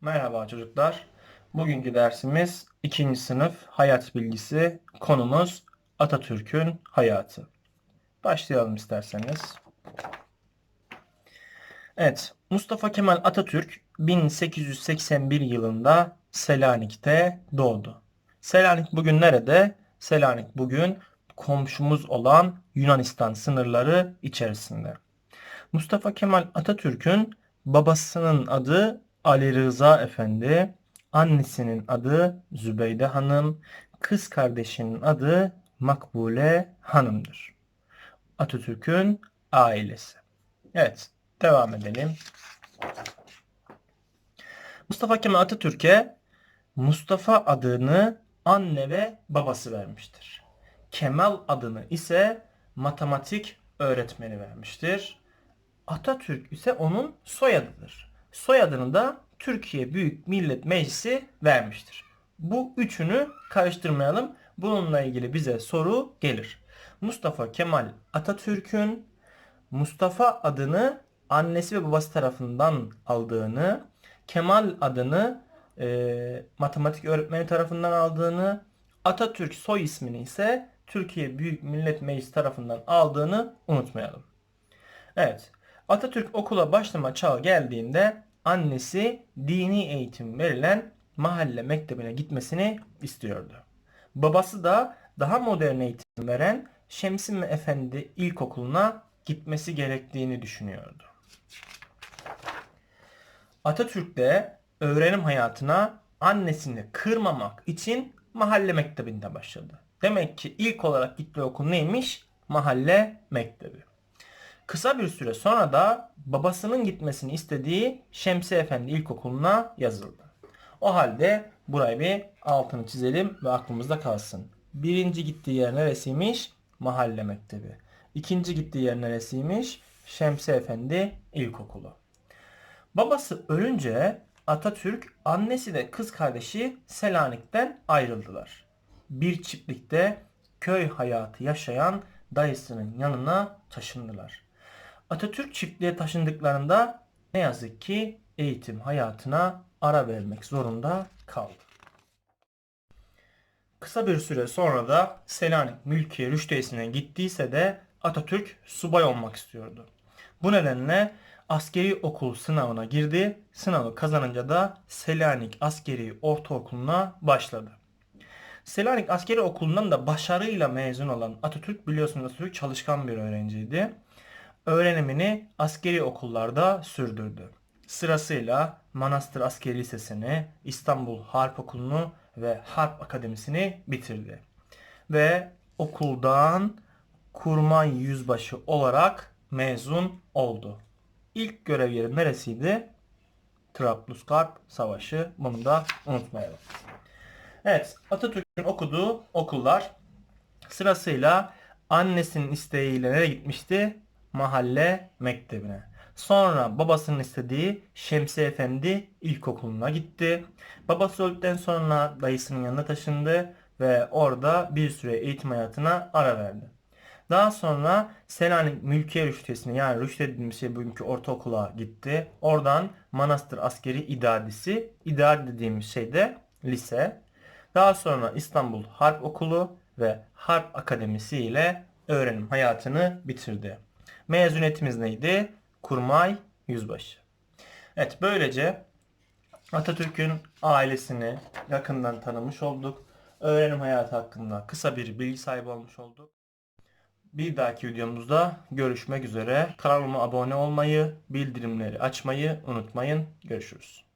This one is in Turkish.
Merhaba çocuklar. Bugünkü dersimiz 2. sınıf hayat bilgisi. Konumuz Atatürk'ün hayatı. Başlayalım isterseniz. Evet, Mustafa Kemal Atatürk 1881 yılında Selanik'te doğdu. Selanik bugün nerede? Selanik bugün komşumuz olan Yunanistan sınırları içerisinde. Mustafa Kemal Atatürk'ün babasının adı Ali Rıza Efendi, annesinin adı Zübeyde Hanım, kız kardeşinin adı Makbule Hanım'dır. Atatürk'ün ailesi. Evet, devam edelim. Mustafa Kemal Atatürk'e Mustafa adını anne ve babası vermiştir. Kemal adını ise matematik öğretmeni vermiştir. Atatürk ise onun soyadıdır. Soyadını da Türkiye Büyük Millet Meclisi vermiştir. Bu üçünü karıştırmayalım. Bununla ilgili bize soru gelir. Mustafa Kemal Atatürk'ün Mustafa adını annesi ve babası tarafından aldığını, Kemal adını e, matematik öğretmeni tarafından aldığını, Atatürk soy ismini ise Türkiye Büyük Millet Meclisi tarafından aldığını unutmayalım. Evet, Atatürk okula başlama çağı geldiğinde annesi dini eğitim verilen mahalle mektebine gitmesini istiyordu. Babası da daha modern eğitim veren Şemsi Efendi İlkokulu'na gitmesi gerektiğini düşünüyordu. Atatürk de öğrenim hayatına annesini kırmamak için mahalle mektebinde başladı. Demek ki ilk olarak gittiği okul neymiş? Mahalle mektebi. Kısa bir süre sonra da babasının gitmesini istediği Şemsi Efendi İlkokulu'na yazıldı. O halde burayı bir altını çizelim ve aklımızda kalsın. Birinci gittiği yer neresiymiş? Mahalle mektebi. İkinci gittiği yer neresiymiş? Şemsi Efendi İlkokulu. Babası ölünce Atatürk annesi ve kız kardeşi Selanik'ten ayrıldılar. Bir çiftlikte köy hayatı yaşayan dayısının yanına taşındılar. Atatürk çiftliğe taşındıklarında ne yazık ki eğitim hayatına ara vermek zorunda kaldı. Kısa bir süre sonra da Selanik Mülkiye Rüştiyesi'ne gittiyse de Atatürk subay olmak istiyordu. Bu nedenle askeri okul sınavına girdi. Sınavı kazanınca da Selanik Askeri Ortaokulu'na başladı. Selanik Askeri Okulu'ndan da başarıyla mezun olan Atatürk biliyorsunuz Atatürk çalışkan bir öğrenciydi. Öğrenimini askeri okullarda sürdürdü. Sırasıyla Manastır Askeri Lisesi'ni, İstanbul Harp Okulu'nu ve Harp Akademisi'ni bitirdi. Ve okuldan kurmay yüzbaşı olarak mezun oldu. İlk görev yeri neresiydi? Trablusgarp Savaşı. Bunu da unutmayalım. Evet, Atatürk'ün okuduğu okullar sırasıyla annesinin isteğiyle nereye gitmişti? Mahalle mektebine. Sonra babasının istediği Şemsi Efendi İlkokulu'na gitti. Babası öldükten sonra dayısının yanına taşındı ve orada bir süre eğitim hayatına ara verdi. Daha sonra Selanik Mülkiye Rüştiyesi'ne yani Rüştiye dediğimiz şey bugünkü ortaokula gitti. Oradan Manastır Askeri İdadisi, İdari dediğimiz şey de lise. Daha sonra İstanbul Harp Okulu ve Harp Akademisi ile öğrenim hayatını bitirdi. Mezuniyetimiz neydi? Kurmay Yüzbaşı. Evet böylece Atatürk'ün ailesini yakından tanımış olduk. Öğrenim hayatı hakkında kısa bir bilgi sahibi olmuş olduk. Bir dahaki videomuzda görüşmek üzere. Kanalıma abone olmayı, bildirimleri açmayı unutmayın. Görüşürüz.